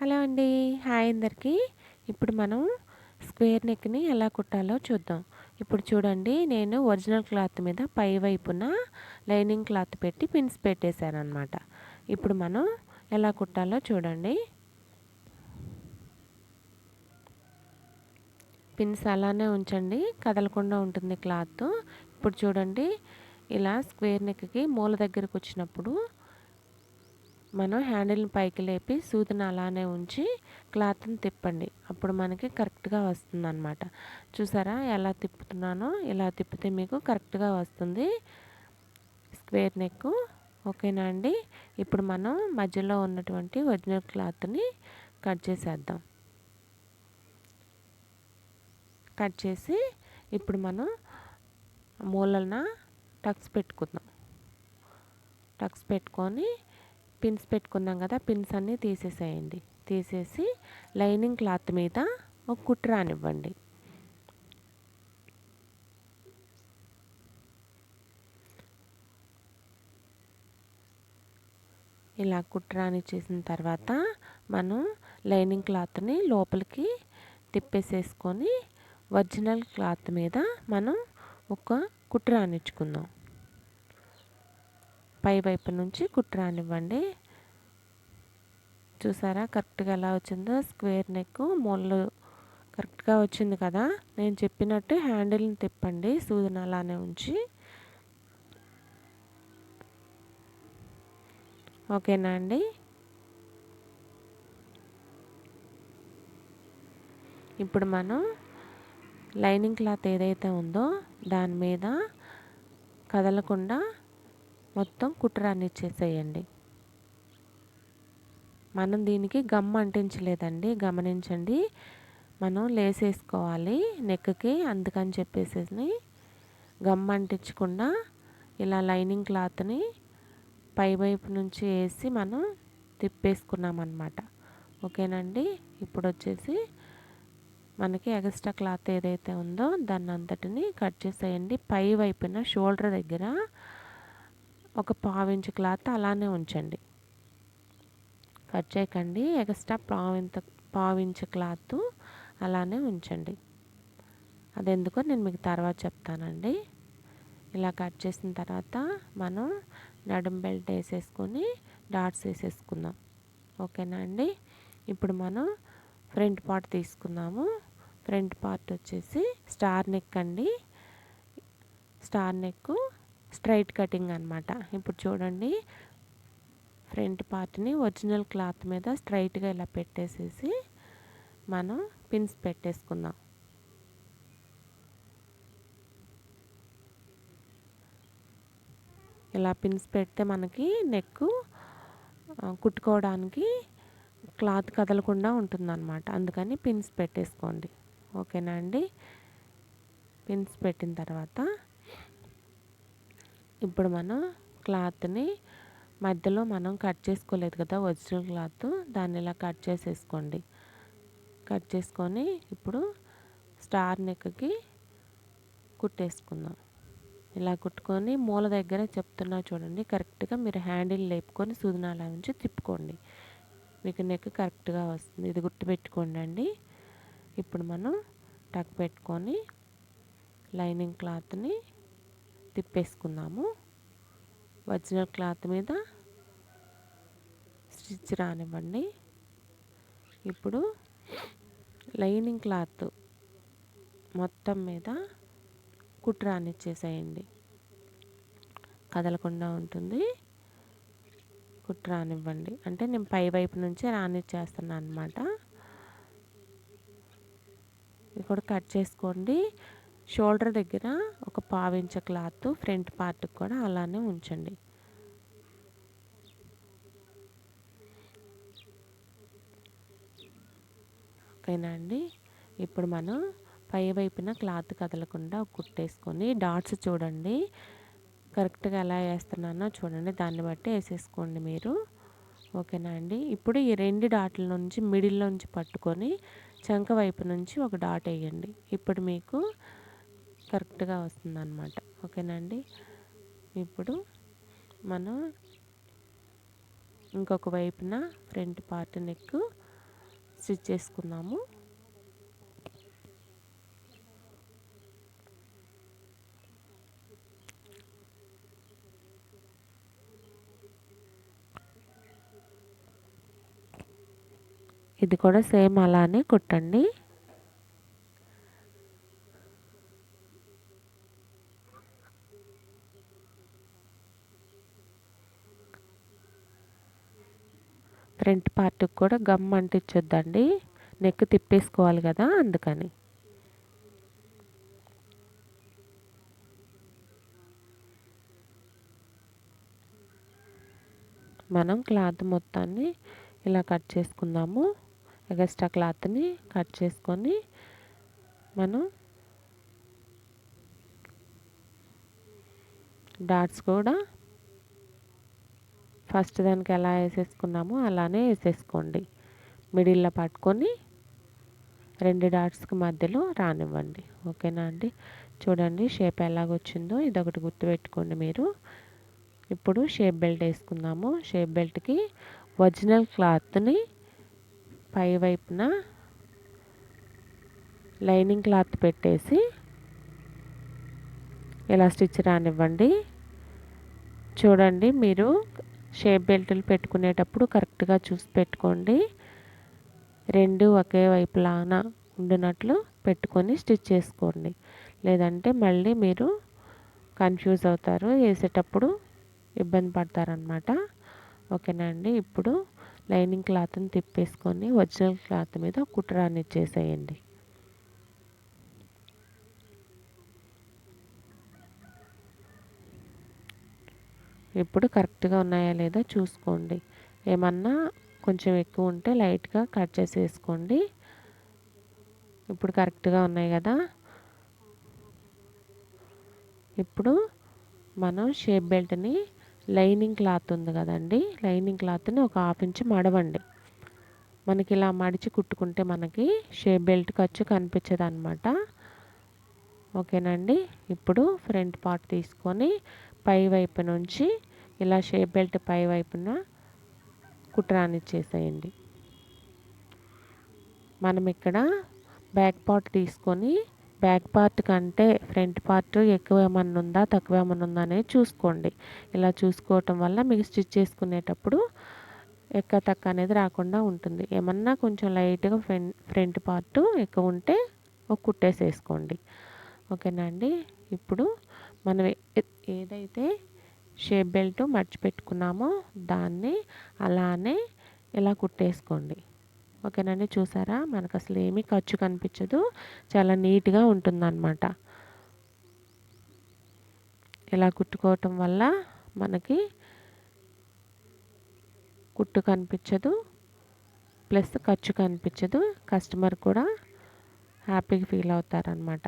Hello అండి. Hi అందరికీ. ఇప్పుడు మనం స్క్వేర్ నెక్ని ఎలా కుట్టాలో చూద్దాం. ఇప్పుడు చూడండి నేను ఒరిజినల్ క్లాత్ మీద పై వైపున లైనింగ్ క్లాత్ పెట్టి పిన్స్ పెట్టేశాను అనమాట ఇప్పుడు మనం ఎలా కుట్టాలో చూడండి. పిన్స్ అలానే ఉంచండి. కదలకుండా ఉంటుంది క్లాత్. ఇప్పుడు చూడండి ఇలా స్క్వేర్ నెక్కి మూల దగ్గరకు వచ్చినప్పుడు మనం హ్యాండిల్ని పైకి లేపి సూదిని అలానే ఉంచి క్లాత్ని తిప్పండి. అప్పుడు మనకి కరెక్ట్గా వస్తుంది అనమాట చూసారా ఎలా తిప్పుతున్నానో? ఇలా తిప్పితే మీకు కరెక్ట్గా వస్తుంది. స్క్వేర్ నెక్ ఓకేనా అండి? ఇప్పుడు మనం మధ్యలో ఉన్నటువంటి ఒరిజినల్ క్లాత్ని కట్ చేసేద్దాం. కట్ చేసి ఇప్పుడు మనం మూలన టక్స్ పెట్టుకుందాం. టక్స్ పెట్టుకొని పిన్స్ పెట్టుకున్నాం కదా పిన్స్ అన్నీ తీసేసేయండి. తీసేసి లైనింగ్ క్లాత్ మీద ఒక కుట్టు రానివ్వండి. ఇలా కుట్రాని చేసిన తర్వాత మనం లైనింగ్ క్లాత్ని లోపలికి తిప్పేసేసుకొని ఒరిజినల్ క్లాత్ మీద మనం ఒక కుట్రానిచ్చుకుందాం పై వైపు నుంచి కుట్టరానివ్వండి చూసారా? కరెక్ట్గా ఎలా వచ్చిందో? స్క్వేర్ నెక్ మొల్లు కరెక్ట్గా వచ్చింది కదా? నేను చెప్పినట్టు హ్యాండిల్ని తిప్పండి. సూదన అలానే ఉంచి. ఓకేనా అండి? ఇప్పుడు మనం లైనింగ్ క్లాత్ ఏదైతే ఉందో దాని మీద కదలకుండా మొత్తం కుట్రాన్ని ఇచ్చేసేయండి మనం దీనికి గమ్ అంటించలేదండి. గమనించండి. మనం లేసేసుకోవాలి నెక్కి. అందుకని చెప్పేసి గమ్ అంటించకుండా ఇలా లైనింగ్ క్లాత్ని పై వైపు నుంచి వేసి మనం తిప్పేసుకున్నామన్నమాట. ఓకేనండి? ఇప్పుడు వచ్చేసి మనకి ఎక్స్ట్రా క్లాత్ ఏదైతే ఉందో దాన్ని అంతటిని కట్ చేసేయండి. పై వైపున షోల్డర్ దగ్గర ఒక పావించు క్లాత్ అలానే ఉంచండి. కట్ చేయకండి. ఎక్స్ట్రా పావింత పావించు క్లాత్ అలానే ఉంచండి. అది ఎందుకో నేను మీకు తర్వాత చెప్తానండి. ఇలా కట్ చేసిన తర్వాత మనం నడుం బెల్ట్ వేసేసుకొని డాట్స్ వేసేసుకుందాం. ఓకేనా అండి? ఇప్పుడు మనం ఫ్రంట్ పార్ట్ తీసుకుందాము. ఫ్రంట్ పార్ట్ వచ్చేసి స్టార్ నెక్ అండి. స్టార్ నెక్ స్ట్రైట్ కటింగ్ అనమాట ఇప్పుడు చూడండి ఫ్రంట్ పార్ట్ని ఒరిజినల్ క్లాత్ మీద స్ట్రైట్గా ఇలా పెట్టేసేసి మనం పిన్స్ పెట్టేసుకుందాం. ఇలా పిన్స్ పెడితే మనకి నెక్ కుట్టుకోవడానికి క్లాత్ కదలకుండా ఉంటుందన్నమాట. అందుకని పిన్స్ పెట్టేసుకోండి. ఓకేనా అండి? పిన్స్ పెట్టిన తర్వాత ఇప్పుడు మనం క్లాత్ని మధ్యలో మనం కట్ చేసుకోలేదు కదా ఒరిజినల్ క్లాత్. దాన్ని ఇలా కట్ చేసేసుకోండి. కట్ చేసుకొని ఇప్పుడు స్టార్ నెక్కి కుట్టేసుకుందాం. ఇలా కుట్టుకొని మూల దగ్గర చెప్తున్నా చూడండి కరెక్ట్గా మీరు హ్యాండిల్ లేపుకొని సూదనాల నుంచి తిప్పుకోండి. మీకు నెక్ కరెక్ట్గా వస్తుంది. ఇది గుర్తుపెట్టుకోండి అండి. ఇప్పుడు మనం టక్ పెట్టుకొని లైనింగ్ క్లాత్ని తిప్పేసుకుందాము ఒరిజినల్ క్లాత్ మీద స్టిచ్ రానివ్వండి. ఇప్పుడు లైనింగ్ క్లాత్ మొత్తం మీద కుట్టు రానిచ్చేసేయండి. కదలకుండా ఉంటుంది. కుట్టు రానివ్వండి. అంటే నేను పై వైపు నుంచే రానిచ్చేస్తున్నాను అనమాట ఇది కూడా కట్ చేసుకోండి. షోల్డర్ దగ్గర ఒక పావించ క్లాత్ ఫ్రంట్ పార్ట్కి కూడా అలానే ఉంచండి. ఓకేనా అండి? ఇప్పుడు మనం పై వైపున క్లాత్ కదలకుండా కుట్టేసుకొని డాట్స్ చూడండి. కరెక్ట్గా ఎలా వేస్తున్నానో చూడండి. దాన్ని బట్టి వేసేసుకోండి మీరు. ఓకేనా అండి? ఇప్పుడు ఈ రెండు డాట్ల నుంచి మిడిల్ నుంచి పట్టుకొని చంక వైపు నుంచి ఒక డాట్ వేయండి. ఇప్పుడు మీకు కరెక్ట్గా వస్తుందన్నమాట. ఓకేనండి? ఇప్పుడు మనం ఇంకొక వైపున ఫ్రంట్ పార్ట్ నెక్ స్టిచ్ చేసుకుందాము. ఇది కూడా సేమ్ అలానే కుట్టండి. ఫ్రంట్ పార్ట్కి కూడా గమ్ అంటించొద్దండి. నెక్ తిప్పేసుకోవాలి కదా అందుకని. మనం క్లాత్ మొత్తాన్ని ఇలా కట్ చేసుకుందాము. ఎగస్ట్రా క్లాత్ని కట్ చేసుకొని మనం డాట్స్ కూడా ఫస్ట్ దానికి ఎలా వేసేసుకున్నామో అలానే వేసేసుకోండి. మిడిల్లో పట్టుకొని రెండు డాట్స్కి మధ్యలో రానివ్వండి. ఓకేనా అండి? చూడండి షేప్ ఎలాగొచ్చిందో ఇదొకటి గుర్తుపెట్టుకోండి మీరు. ఇప్పుడు షేప్ బెల్ట్ వేసుకుందాము. షేప్ బెల్ట్కి ఒరిజినల్ క్లాత్ని పై వైపున లైనింగ్ క్లాత్ పెట్టేసి ఇలా స్టిచ్ రానివ్వండి. చూడండి మీరు షేప్ బెల్ట్లు పెట్టుకునేటప్పుడు కరెక్ట్గా చూసి పెట్టుకోండి. రెండు ఒకే వైపులాన ఉండినట్లు పెట్టుకొని స్టిచ్ చేసుకోండి. లేదంటే మళ్ళీ మీరు కన్ఫ్యూజ్ అవుతారు వేసేటప్పుడు ఇబ్బంది పడతారనమాట ఓకేనా అండి? ఇప్పుడు లైనింగ్ క్లాత్ని తిప్పేసుకొని ఒరిజినల్ క్లాత్ మీద కుట్రాన్ని ఇచ్చేసేయండి ఇప్పుడు కరెక్ట్గా ఉన్నాయా లేదా చూసుకోండి. ఏమన్నా కొంచెం ఎక్కువ ఉంటే లైట్గా కట్ చేసేసుకోండి. ఇప్పుడు కరెక్ట్గా ఉన్నాయి కదా. ఇప్పుడు మనం షేప్ బెల్ట్ని లైనింగ్ క్లాత్ ఉంది కదండి. లైనింగ్ క్లాత్ని ఒక హాఫ్ ఇంచ్ మడవండి. మనకి ఇలా మడిచి కుట్టుకుంటే మనకి షేప్ బెల్ట్ ఖర్చు కనిపించదు అనమాట ఓకేనండి. ఇప్పుడు ఫ్రంట్ పార్ట్ తీసుకొని పై వైపు నుంచి ఇలా షేప్ బెల్ట్ పై వైపున కుట్రానిచ్చేసేయండి మనం ఇక్కడ బ్యాక్ పార్ట్ తీసుకొని బ్యాక్ పార్ట్ కంటే ఫ్రంట్ పార్ట్ ఎక్కువ ఏమన్నా ఉందా తక్కువ ఏమన్నా ఉందా అనేది చూసుకోండి. ఇలా చూసుకోవటం వల్ల మీకు స్టిచ్ చేసుకునేటప్పుడు ఎక్క తక్క అనేది రాకుండా ఉంటుంది. ఏమన్నా కొంచెం లైట్గా ఫ్రంట్ ఫ్రంట్ పార్ట్ ఎక్కువ ఉంటే ఒక కుట్టేసేసుకోండి. ఓకేనా అండి? ఇప్పుడు మనం ఏదైతే షేప్ బెల్ట్ మర్చిపెట్టుకున్నామో దాన్ని అలానే ఇలా కుట్టేసుకోండి. ఓకేనండి? చూసారా? మనకు అసలు ఏమీ ఖర్చు కనిపించదు. చాలా నీట్గా ఉంటుందన్నమాట. ఇలా కుట్టుకోవటం వల్ల మనకి కుట్టు కనిపించదు. ప్లస్ ఖర్చు కనిపించదు. కస్టమర్ కూడా హ్యాపీగా ఫీల్ అవుతారనమాట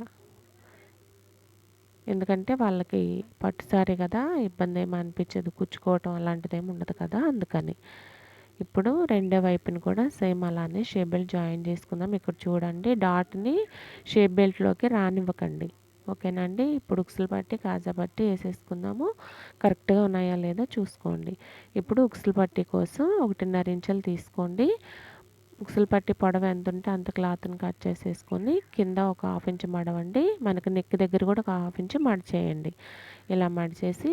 ఎందుకంటే వాళ్ళకి పట్టు సారీ కదా ఇబ్బంది ఏమి అనిపించదు. కుచ్చుకోవటం అలాంటిది ఏమి ఉండదు కదా అందుకని. ఇప్పుడు రెండో వైపుని కూడా సేమ్ అలానే షేప్ బెల్ట్ జాయిన్ చేసుకుందాం. ఇక్కడ చూడండి డాట్ని షేప్ బెల్ట్లోకి రానివ్వకండి. ఓకేనండి ఇప్పుడు ఉక్సులు పట్టి కాజా పట్టి వేసేసుకుందాము. కరెక్ట్గా ఉన్నాయా లేదా చూసుకోండి. ఇప్పుడు ఉక్సులు పట్టి కోసం ఒకటిన్నర ఇంచులు తీసుకోండి. ఉక్సులు పట్టి పొడవ ఎంత ఉంటే అంత క్లాత్ని కట్ చేసేసుకొని కింద ఒక హాఫ్ ఇంచ్ మడవండి. మనకి నెక్ దగ్గర కూడా ఒక హాఫ్ ఇంచ్ మడిచేయండి ఇలా మడిచేసి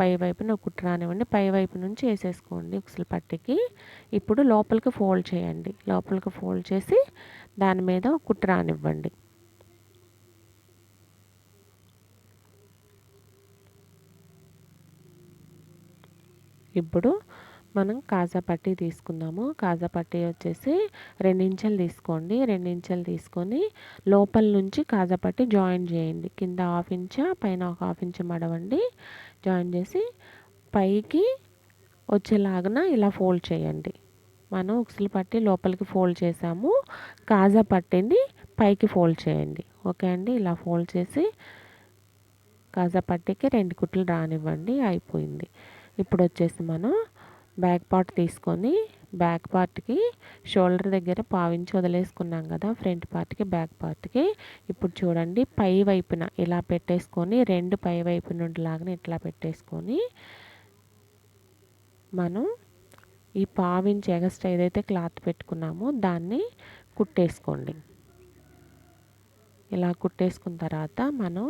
పై వైపున కుట్టు రానివ్వండి. పై వైపు నుంచి వేసేసుకోండి ఉక్సులు పట్టికి. ఇప్పుడు లోపలికి ఫోల్డ్ చేయండి. లోపలికి ఫోల్డ్ చేసి దాని మీద కుట్టు రానివ్వండి. ఇప్పుడు మనం కాజా పట్టీ తీసుకుందాము. కాజా పట్టీ వచ్చేసి రెండించెలు తీసుకోండి. రెండించెలు తీసుకొని లోపల నుంచి కాజా పట్టీ జాయిన్ చేయండి. కింద హాఫ్ ఇంచ్ పైన ఒక హాఫ్ ఇంచ్ మడవండి. జాయిన్ చేసి పైకి వచ్చేలాగన ఇలా ఫోల్డ్ చేయండి. మనం ఉక్సులు పట్టి లోపలికి ఫోల్డ్ చేసాము. కాజా పట్టిని పైకి ఫోల్డ్ చేయండి. ఓకే అండి? ఇలా ఫోల్డ్ చేసి కాజా పట్టికి రెండు కుట్లు రానివ్వండి. అయిపోయింది. ఇప్పుడు వచ్చేసి మనం బ్యాక్ పార్ట్ తీసుకొని బ్యాక్ పార్ట్కి షోల్డర్ దగ్గర పావించి వదిలేసుకున్నాం కదా ఫ్రంట్ పార్ట్కి బ్యాక్ పార్ట్కి. ఇప్పుడు చూడండి పై వైపున ఇలా పెట్టేసుకొని రెండు పై వైపు నుండి లాగానే ఇట్లా పెట్టేసుకొని మనం ఈ పావించి ఎగస్ట్ ఏదైతే క్లాత్ పెట్టుకున్నామో దాన్ని కుట్టేసుకోండి. ఇలా కుట్టేసుకున్న తర్వాత మనం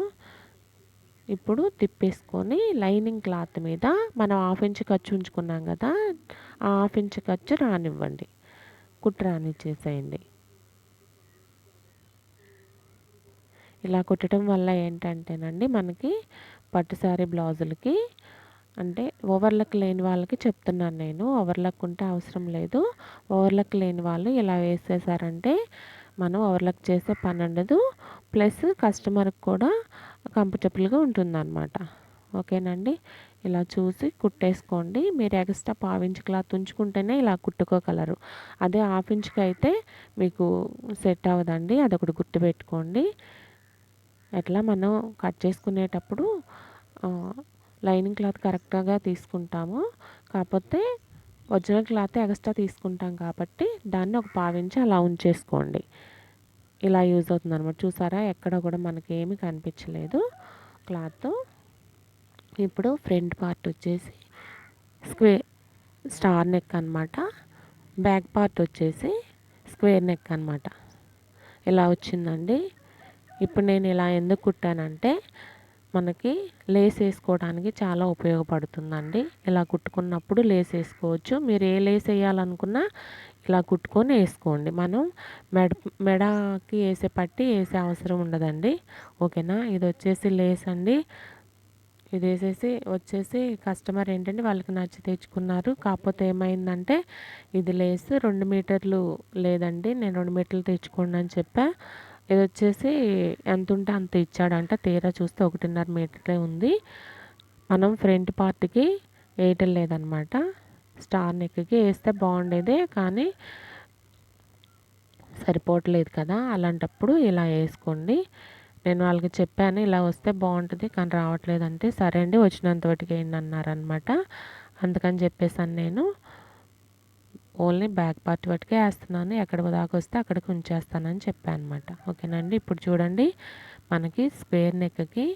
ఇప్పుడు తిప్పేసుకొని లైనింగ్ క్లాత్ మీద మనం హాఫ్ ఇంచ్ ఖర్చు ఉంచుకున్నాం కదా ఆ హాఫ్ ఇంచ్ ఖర్చు రానివ్వండి. కుట్టు రానిచ్చేసేయండి. ఇలా కుట్టడం వల్ల ఏంటంటేనండి మనకి పట్టుసారీ బ్లౌజులకి అంటే ఓవర్లక్ లేని వాళ్ళకి చెప్తున్నాను నేను ఓవర్లక్ ఉంటే అవసరం లేదు. ఓవర్లక్ లేని వాళ్ళు ఇలా వేసేసారంటే మనం ఓవర్లక్ చేసే పని ఉండదు. ప్లస్ కస్టమర్కి కూడా కంఫర్టబుల్గా ఉంటుందన్నమాట. ఓకేనండి? ఇలా చూసి కుట్టేసుకోండి. మీరు ఎక్స్ట్రా పావించి క్లాత్ ఉంచుకుంటేనే ఇలా కుట్టుకోగలరు. అదే హాఫ్ ఇంచ్కి అయితే మీకు సెట్ అవ్వదండి. అదొకటి గుర్తుపెట్టుకోండి. ఎట్లా మనం కట్ చేసుకునేటప్పుడు లైనింగ్ క్లాత్ కరెక్ట్గా తీసుకుంటాము. కాకపోతే ఒరిజినల్ క్లాత్ ఎక్స్ట్రా తీసుకుంటాం కాబట్టి దాన్ని ఒక పావించి అలా ఉంచేసుకోండి. ఇలా యూజ్ అవుతుంది అనమాట చూసారా? ఎక్కడ కూడా మనకి ఏమి కనిపించలేదు క్లాత్ ఇప్పుడు ఫ్రంట్ పార్ట్ వచ్చేసి స్క్వేర్ స్టార్ నెక్ అనమాట బ్యాక్ పార్ట్ వచ్చేసి స్క్వేర్ నెక్ అనమాట ఇలా వచ్చిందండి. ఇప్పుడు నేను ఇలా ఎందుకు కుట్టానంటే మనకి లేస్ వేసుకోవడానికి చాలా ఉపయోగపడుతుందండి. ఇలా కుట్టుకున్నప్పుడు లేస్ వేసుకోవచ్చు. మీరు ఏ లేస్ వేయాలనుకున్నా ఇలా కుట్టుకొని వేసుకోండి. మనం మెడ మెడకి వేసే పట్టి వేసే అవసరం ఉండదండి. ఓకేనా? ఇది వచ్చేసి లేస్ అండి. ఇది వేసేసి వచ్చేసి కస్టమర్ ఏంటంటే వాళ్ళకి నచ్చి తెచ్చుకున్నారు. కాకపోతే ఏమైందంటే ఇది లేస్ రెండు మీటర్లు లేదండి. నేను రెండు మీటర్లు తెచ్చుకోండి అని చెప్పా. ఇది వచ్చేసి ఎంత ఉంటే అంత ఇచ్చాడంట. తీరా చూస్తే ఒకటిన్నర మీటర్లే ఉంది. మనం ఫ్రంట్ పార్ట్కి వేయటం లేదనమాట. స్టార్ నెక్కి వేస్తే బాగుండేది కానీ సరిపోవట్లేదు కదా అలాంటప్పుడు ఇలా వేసుకోండి. నేను వాళ్ళకి చెప్పాను ఇలా వస్తే బాగుంటుంది కానీ రావట్లేదంటే సరే అండి వచ్చినంత వాటికి వేయండి అన్నారనమాట అందుకని చెప్పేసాను నేను. ఓన్లీ బ్యాక్ పార్ట్ వరకే వేస్తున్నాను ఎక్కడ దాకా వస్తే అక్కడికి ఉంచేస్తానని చెప్పాను అనమాట ఓకేనండి ఇప్పుడు చూడండి మనకి స్క్వేర్ నెక్కి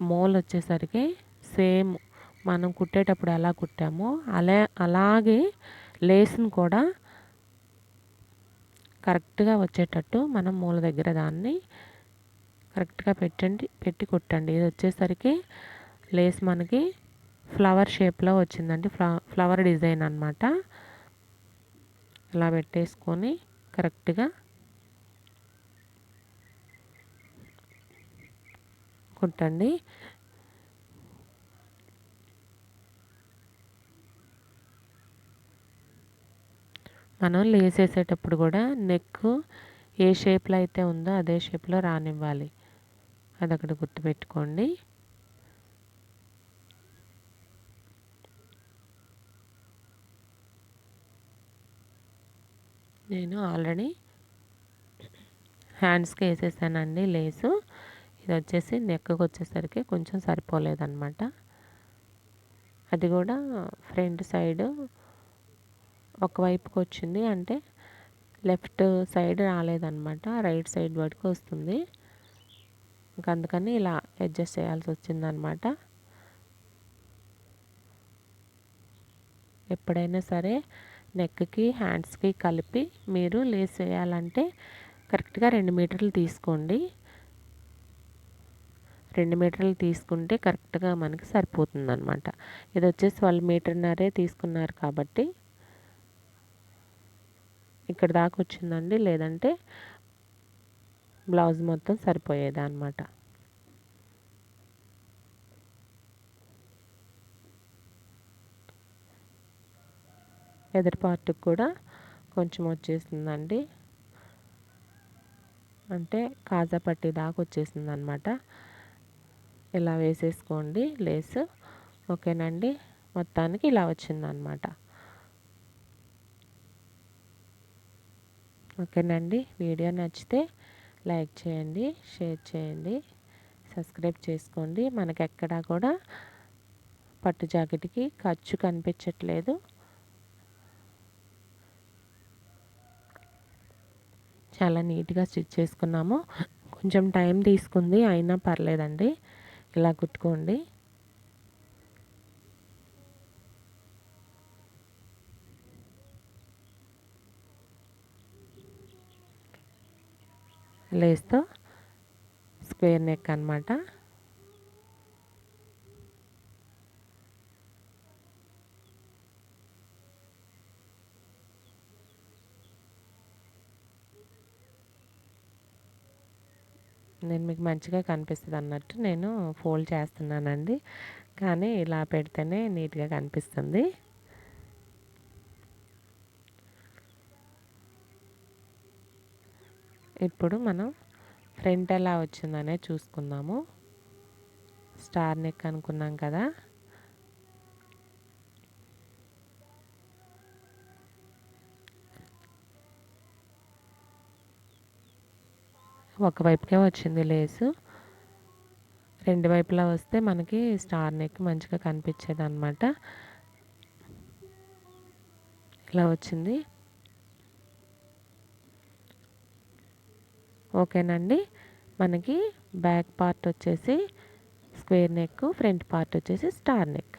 మోల్ వచ్చేసరికి సేమ్ మనం కుట్టేటప్పుడు ఎలా కుట్టామో అలా అలాగే లేస్ని కూడా కరెక్ట్గా వచ్చేటట్టు మనం మూల దగ్గర దాన్ని కరెక్ట్గా పెట్టండి పెట్టి కుట్టండి. ఇది వచ్చేసరికి లేస్ మనకి ఫ్లవర్ షేప్లో వచ్చిందండి. ఫ్లవర్ డిజైన్ అనమాట ఇలా పెట్టేసుకొని కరెక్ట్గా కుట్టండి. మనం లేస్ వేసేటప్పుడు కూడా నెక్ ఏ షేప్లో అయితే ఉందో అదే షేప్లో రానివ్వాలి. అది అక్కడ గుర్తుపెట్టుకోండి. నేను ఆల్రెడీ హ్యాండ్స్కి వేసేసానండి లేసు. ఇది వచ్చేసి నెక్కి వచ్చేసరికి కొంచెం సరిపోలేదన్నమాట. అది కూడా ఫ్రంట్ సైడ్ ఒకవైపుకి వచ్చింది. అంటే లెఫ్ట్ సైడ్ రాలేదన్నమాట. రైట్ సైడ్ వరకు వస్తుంది. ఇంక అందుకని ఇలా అడ్జస్ట్ చేయాల్సి వచ్చిందనమాట ఎప్పుడైనా సరే నెక్కి హ్యాండ్స్కి కలిపి మీరు లేస్ వేయాలంటే కరెక్ట్గా రెండు మీటర్లు తీసుకోండి. రెండు మీటర్లు తీసుకుంటే కరెక్ట్గా మనకి సరిపోతుంది అనమాట ఇది వచ్చేసి వాళ్ళు మీటర్న్నరే తీసుకున్నారు కాబట్టి ఇక్కడ దాకా వచ్చిందండి. లేదంటే బ్లౌజ్ మొత్తం సరిపోయేది అనమాట ఎదురు పార్ట్కి కూడా కొంచెం వచ్చేసిందండి. అంటే కాజా పట్టి దాకా వచ్చేసింది అనమాట ఇలా వేసేసుకోండి లేస్. ఓకేనండి? మొత్తానికి ఇలా వచ్చిందనమాట ఓకేనండి. వీడియో నచ్చితే లైక్ చేయండి షేర్ చేయండి సబ్స్క్రైబ్ చేసుకోండి. మనకి ఎక్కడా కూడా పట్టు జాకెట్కి ఖర్చు కనిపించట్లేదు. చాలా నీట్గా స్టిచ్ చేసుకున్నాము. కొంచెం టైం తీసుకుంది అయినా పర్లేదండి. ఇలా కుట్టుకోండి. లేస్తో. స్క్వేర్ నెక్ అనమాట నేను మీకు మంచిగా కనిపిస్తుంది అన్నట్టు నేను ఫోల్డ్ చేస్తున్నానండి. కానీ ఇలా పెడితేనే నీట్గా కనిపిస్తుంది. ఇప్పుడు మనం ఫ్రంట్ ఎలా వచ్చిందనే చూసుకుందాము. స్టార్ నెక్ అనుకున్నాం కదా. ఒకవైపుకే వచ్చింది లేసు. రెండు వైపులా వస్తే మనకి స్టార్ నెక్ మంచిగా కనిపించేది అనమాట ఇలా వచ్చింది. ఓకేనండి. మనకి బ్యాక్ పార్ట్ వచ్చేసి స్క్వేర్ నెక్ ఫ్రంట్ పార్ట్ వచ్చేసి స్టార్ నెక్.